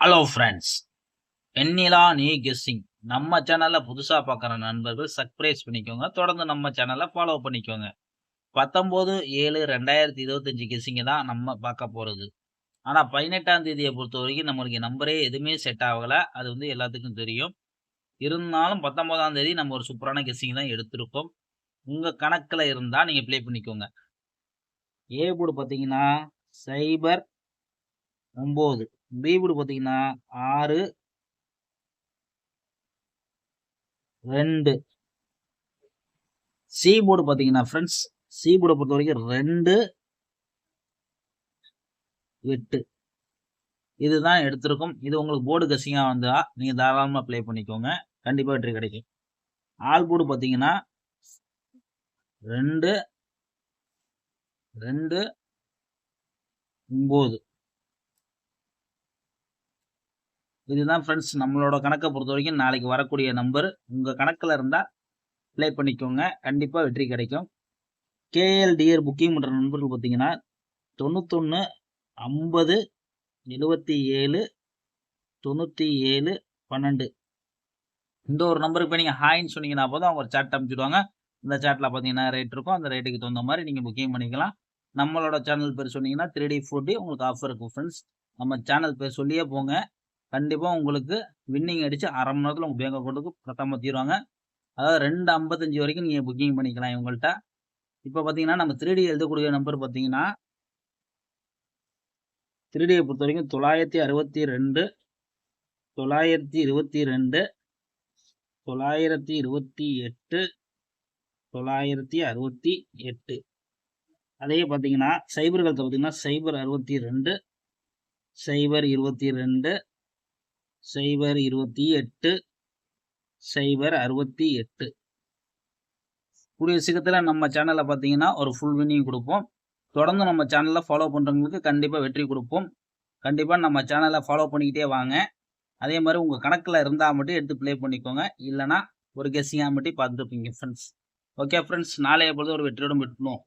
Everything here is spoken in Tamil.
ஹலோ ஃப்ரெண்ட்ஸ் வெண்ணிலா நீ கெஸ்ஸிங் நம்ம சேனலில் புதுசாக பார்க்குற நண்பர்கள் சர்ப்ரைஸ் பண்ணிக்கோங்க. தொடர்ந்து நம்ம சேனலை ஃபாலோ பண்ணிக்கோங்க. பத்தொம்போது ஏழு ரெண்டாயிரத்தி இருபத்தஞ்சி கெஸ்ஸிங்க தான் நம்ம பார்க்க போகிறது ஆனால் பதினெட்டாம் தேதியை பொறுத்த வரைக்கும் நம்மளுக்கு நம்பரே எதுவுமே செட் ஆகலை. அது வந்து எல்லாத்துக்கும் தெரியும். இருந்தாலும் பத்தொம்போதாம் தேதி நம்ம ஒரு சூப்பரான கெஸ்ஸிங் தான் எடுத்திருக்கோம். உங்கள் கணக்கில் இருந்தால் நீங்கள் ப்ளே பண்ணிக்கோங்க. ஏ போர்டு பார்த்தீங்கன்னா சைபர் ஒம்பது பி பார்த்தீங்கன்னா ஆறு ரெண்டு. சி போர்டு பார்த்தீங்கன்னா ஃப்ரெண்ட்ஸ் சி போர்டை பொறுத்த வரைக்கும் ரெண்டு எட்டு. இதுதான் எடுத்திருக்கும். இது உங்களுக்கு போர்டு கசிங்காக வந்தால் நீங்கள் தாராளமாக ப்ளே பண்ணிக்கோங்க. கண்டிப்பாக வெற்றி கிடைக்கும். ஆல் போர்டு பார்த்தீங்கன்னா ரெண்டு ரெண்டு ஒம்பது இதுதான் ஃப்ரெண்ட்ஸ் நம்மளோட கணக்கை பொறுத்த வரைக்கும் நாளைக்கு வரக்கூடிய நம்பர் உங்கள் கணக்கில் இருந்தால் ப்ளே பண்ணிக்கோங்க. கண்டிப்பாக வெற்றி கிடைக்கும். கேஎல்டிஆர் புக்கிங் பண்ணுற நண்பர்கள் பார்த்தீங்கன்னா தொண்ணூத்தொன்று ஐம்பது எழுபத்தி ஏழு தொண்ணூற்றி ஏழு பன்னெண்டு. இந்த ஒரு நம்பருக்கு போய் நீங்கள் ஹாய்ன்னு சொன்னீங்கன்னா போதும் அவங்க ஒரு சாட் அனுப்பிச்சிடுவாங்க. இந்த சாட்டில் பார்த்தீங்கன்னா ரேட் இருக்கும் அந்த ரேட்டுக்கு தகுந்த மாதிரி நீங்கள் புக்கிங் பண்ணிக்கலாம். நம்மளோட சேனல் பேர் சொன்னீங்கன்னா த்ரீ டி ஃபோர்ட்டி உங்களுக்கு ஆஃபர் இருக்கும் ஃப்ரெண்ட்ஸ் நம்ம சேனல் பேர் சொல்லியே போங்க. கண்டிப்பாக உங்களுக்கு வின்னிங் அடித்து அரை மணி நேரத்தில் உங்கள் பேங்க் அக்கௌண்ட்டுக்கு பிரத்தமாக தீருவாங்க. அதாவது ரெண்டு ஐம்பத்தஞ்சு வரைக்கும் நீங்கள் புக்கிங் பண்ணிக்கலாம் இவங்கள்ட்ட. இப்போ பார்த்தீங்கன்னா நம்ம த்ரீ எழுதக்கூடிய நம்பர் பார்த்தீங்கன்னா த்ரீ டியை பொறுத்த வரைக்கும் தொள்ளாயிரத்தி அறுபத்தி ரெண்டு தொள்ளாயிரத்தி இருபத்தி ரெண்டு தொள்ளாயிரத்தி இருபத்தி எட்டு தொள்ளாயிரத்தி அறுபத்தி எட்டு. அதே பார்த்தீங்கன்னா சைபர் காலத்தை பார்த்தீங்கன்னா சைபர் அறுபத்தி ரெண்டு சைபர் இருபத்தி ரெண்டு சைபர் இருபத்தி எட்டு சைபர் அறுபத்தி எட்டு. கூடிய சீக்கிரத்தில் நம்ம சேனலில் பார்த்தீங்கன்னா ஒரு ஃபுல் வினிங் கொடுப்போம். தொடர்ந்து நம்ம சேனலில் ஃபாலோ பண்ணுறவங்களுக்கு கண்டிப்பாக வெற்றி கொடுப்போம். கண்டிப்பாக நம்ம சேனலை ஃபாலோ பண்ணிக்கிட்டே வாங்க. அதே மாதிரி உங்கள் கணக்கில் இருந்தால் மட்டும் எடுத்து ப்ளே பண்ணிக்கோங்க. இல்லைனா ஒரு கெஸ்ஸிங்காக மட்டும் பார்த்துருப்பீங்க ஃப்ரெண்ட்ஸ் ஓகே ஃப்ரெண்ட்ஸ் நாளைய பொழுது ஒரு வெற்றியோடும் விட்டுணும்